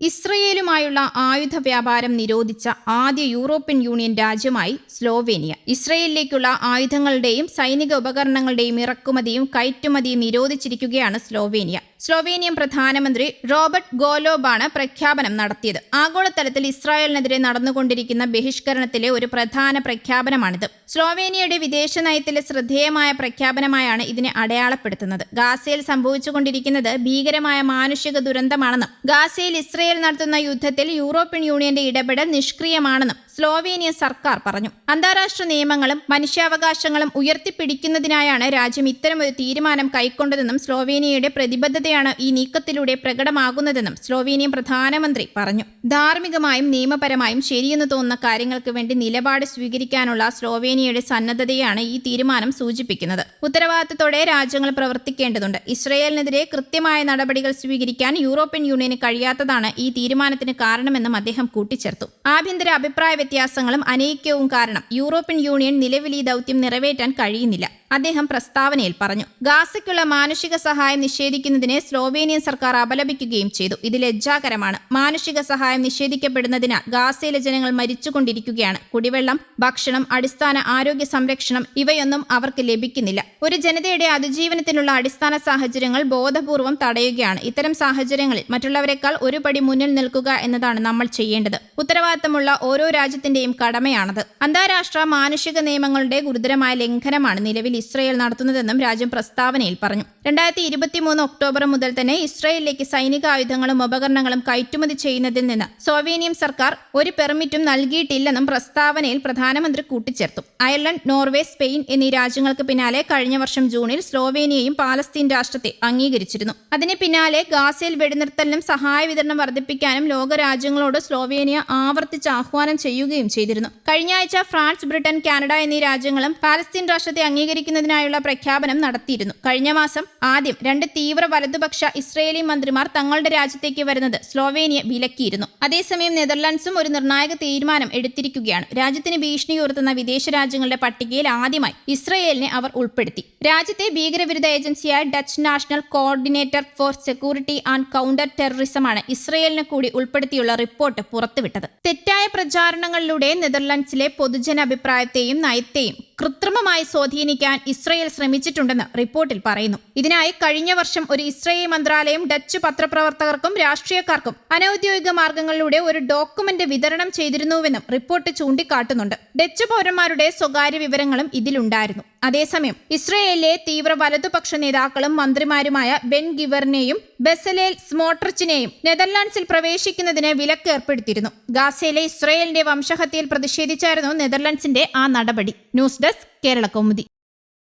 ഇസ്രയേലുമായുള്ള ആയുധ വ്യാപാരം നിരോധിച്ച ആദ്യ യൂറോപ്യൻ യൂണിയൻ രാജ്യമായി സ്ലോവേനിയ. ഇസ്രയേലിലേക്കുള്ള ആയുധങ്ങളുടെയും സൈനിക ഉപകരണങ്ങളുടെയും ഇറക്കുമതിയും കയറ്റുമതിയും നിരോധിച്ചിരിക്കുകയാണ് സ്ലോവേനിയ. സ്ലോവേനിയൻ പ്രധാനമന്ത്രി റോബർട്ട് ഗോലോബാണ് പ്രഖ്യാപനം നടത്തിയത്. ആഗോളതലത്തിൽ ഇസ്രായേലിനെതിരെ നടന്നുകൊണ്ടിരിക്കുന്ന ബഹിഷ്കരണത്തിലെ ഒരു പ്രധാന പ്രഖ്യാപനമാണിത്. സ്ലോവേനിയയുടെ വിദേശ നയത്തിലെ ശ്രദ്ധേയമായ പ്രഖ്യാപനമായാണ് ഇതിനെ അടയാളപ്പെടുത്തുന്നത്. ഗാസയിൽ സംഭവിച്ചുകൊണ്ടിരിക്കുന്നത് ഭീകരമായ മാനുഷിക ദുരന്തമാണെന്നും ഗാസയിൽ ഇസ്രയേൽ നടത്തുന്ന യുദ്ധത്തിൽ യൂറോപ്യൻ യൂണിയന്റെ ഇടപെടൽ നിഷ്ക്രിയമാണെന്നും സ്ലോവേനിയ സർക്കാർ പറഞ്ഞു. അന്താരാഷ്ട്ര നിയമങ്ങളും മനുഷ്യാവകാശങ്ങളും ഉയർത്തിപ്പിടിക്കുന്നതിനായാണ് രാജ്യം ഇത്തരമൊരു തീരുമാനം കൈക്കൊണ്ടതെന്നും സ്ലോവേനിയയുടെ പ്രതിബദ്ധതയാണ് ഈ നീക്കത്തിലൂടെ പ്രകടമാകുന്നതെന്നും സ്ലോവേനിയൻ പ്രധാനമന്ത്രി പറഞ്ഞു. ധാർമ്മികമായും നിയമപരമായും ശരിയെന്ന് തോന്നുന്ന കാര്യങ്ങൾക്ക് വേണ്ടി നിലപാട് സ്വീകരിക്കാനുള്ള സ്ലോവേനിയയുടെ സന്നദ്ധതയാണ് ഈ തീരുമാനം സൂചിപ്പിക്കുന്നത്. ഉത്തരവാദിത്തത്തോടെ രാജ്യങ്ങൾ പ്രവർത്തിക്കേണ്ടതുണ്ട്. ഇസ്രയേലിനെതിരെ കൃത്യമായ നടപടികൾ സ്വീകരിക്കാൻ യൂറോപ്യൻ യൂണിയന് കഴിയാത്തതാണ് ഈ തീരുമാനത്തിന് കാരണമെന്നും അദ്ദേഹം കൂട്ടിച്ചേർത്തു. ആഭ്യന്തര അഭിപ്രായ വ്യത്യാസങ്ങളും അനൈക്യവും കാരണം യൂറോപ്യൻ യൂണിയൻ നിലവിൽ ഈ ദൗത്യം നിറവേറ്റാൻ കഴിയുന്നില്ല. അദ്ദേഹം പ്രസ്താവനയിൽ പറഞ്ഞു. ഗാസയ്ക്കുള്ള മാനുഷിക സഹായം നിഷേധിക്കുന്നതിനെ സ്ലോവേനിയൻ സർക്കാർ അപലപിക്കുകയും ചെയ്തു. ഇത് ലജ്ജാകരമാണ്. മാനുഷിക സഹായം നിഷേധിക്കപ്പെടുന്നതിനാൽ ഗാസയിലെ ജനങ്ങൾ മരിച്ചുകൊണ്ടിരിക്കുകയാണ്. കുടിവെള്ളം ഭക്ഷണം അടിസ്ഥാന ആരോഗ്യ സംരക്ഷണം ഇവയൊന്നും അവർക്ക് ലഭിക്കുന്നില്ല. ഒരു ജനതയുടെ അതിജീവനത്തിനുള്ള അടിസ്ഥാന സാഹചര്യങ്ങൾ ബോധപൂർവം തടയുകയാണ്. ഇത്തരം സാഹചര്യങ്ങളിൽ മറ്റുള്ളവരെക്കാൾ ഒരു പടി മുന്നിൽ നിൽക്കുക എന്നതാണ് നമ്മൾ ചെയ്യേണ്ടത്. ഉത്തരവാദിത്തമുള്ള ഓരോ രാജ്യത്തിന്റെയും കടമയാണത്. അന്താരാഷ്ട്ര മാനുഷിക നിയമങ്ങളുടെ ഗുരുതരമായ ലംഘനമാണ് നിലവിൽ ഇസ്രയേൽ നടത്തുന്നതെന്നും രാജ്യം പ്രസ്താവനയിൽ പറഞ്ഞു. രണ്ടായിരത്തി ഇരുപത്തിമൂന്ന് ഒക്ടോബർ മുതൽ തന്നെ ഇസ്രയേലിലേക്ക് സൈനിക ആയുധങ്ങളും ഉപകരണങ്ങളും കയറ്റുമതി ചെയ്യുന്നതിൽ നിന്ന് സോവേനിയം സർക്കാർ ഒരു പെർമിറ്റും നൽകിയിട്ടില്ലെന്നും പ്രസ്താവനയിൽ പ്രധാനമന്ത്രി കൂട്ടിച്ചേർത്തു. അയർലൻഡ് നോർവേ സ്പെയിൻ എന്നീ രാജ്യങ്ങൾക്ക് പിന്നാലെ കഴിഞ്ഞ വർഷം ജൂണിൽ സ്ലോവേനിയയും പാലസ്തീൻ രാഷ്ട്രത്തെ അംഗീകരിച്ചിരുന്നു. അതിന് പിന്നാലെ ഗാസയിൽ വെടിനിർത്തലിനും സഹായ വിതരണം വർദ്ധിപ്പിക്കാനും ലോകരാജ്യങ്ങളോട് സ്ലോവേനിയ ആവർത്തിച്ച് ആഹ്വാനം ചെയ്യുകയും ചെയ്തിരുന്നു. കഴിഞ്ഞ ആഴ്ച ഫ്രാൻസ് ബ്രിട്ടൻ കാനഡ എന്നീ രാജ്യങ്ങളും പാലസ്തീൻ രാഷ്ട്രത്തെ അംഗീകരിക്കുന്നതിനായുള്ള പ്രഖ്യാപനം നടത്തിയിരുന്നു. കഴിഞ്ഞ മാസം ആദ്യം രണ്ട് തീവ്ര വലതുപക്ഷ ഇസ്രയേലി മന്ത്രിമാർ തങ്ങളുടെ രാജ്യത്തേക്ക് വരുന്നത് സ്ലോവേനിയ വിലക്കിയിരുന്നു. അതേസമയം നെതർലാൻഡ്സും ഒരു നിർണായക തീരുമാനം എടുത്തിരിക്കുകയാണ്. രാജ്യത്തിന് ഭീഷണി ഉയർത്തുന്ന വിദേശ രാജ്യങ്ങളുടെ പട്ടികയിൽ ആദ്യമായി ഇസ്രയേലിനെ അവർ ഉൾപ്പെടുത്തി. രാജ്യത്തെ ഭീകരവിരുദ്ധ ഏജൻസിയായ Dutch national coordinator for security and counter ടെററിസമാണ് ഇസ്രയേലിനെ കൂടി ഉൾപ്പെടുത്തിയുള്ള റിപ്പോർട്ട് പുറത്തുവിട്ടത്. തെറ്റായ പ്രചാരണങ്ങളിലൂടെ നെതർലാൻഡ്സിലെ പൊതുജന അഭിപ്രായത്തെയും നയത്തെയും കൃത്രിമമായി സ്വാധീനിക്കാൻ ഇസ്രയേൽ ശ്രമിച്ചിട്ടുണ്ടെന്ന് റിപ്പോർട്ടിൽ പറയുന്നു. ഇതിനായി കഴിഞ്ഞ വർഷം ഒരു ഇസ്രയേൽ മന്ത്രാലയം ഡച്ച് പത്രപ്രവർത്തകർക്കും രാഷ്ട്രീയക്കാർക്കും അനൌദ്യോഗിക മാർഗങ്ങളിലൂടെ ഒരു ഡോക്യുമെന്റ് വിതരണം ചെയ്തിരുന്നുവെന്നും റിപ്പോർട്ട് ചൂണ്ടിക്കാട്ടുന്നുണ്ട്. ഡച്ച് പൗരന്മാരുടെ സ്വകാര്യ വിവരങ്ങളും ഇതിലുണ്ടായിരുന്നു. അതേസമയം ഇസ്രയേലിലെ തീവ്ര വലതുപക്ഷ നേതാക്കളും മന്ത്രിമാരുമായ ബെൻ ഗിവറിനെയും ബെസലേൽ സ്മോട്രിച്ചിനെയും നെതർലാൻഡ്സിൽ പ്രവേശിക്കുന്നതിന് വിലക്ക് ഏർപ്പെടുത്തിയിരുന്നു ഗാസയിലെ ഇസ്രയേലിന്റെ വംശഹത്യയിൽ പ്രതിഷേധിച്ചായിരുന്നു നെതർലാൻഡ്സിന്റെ ആ നടപടി. News desk Kerala Kaumudi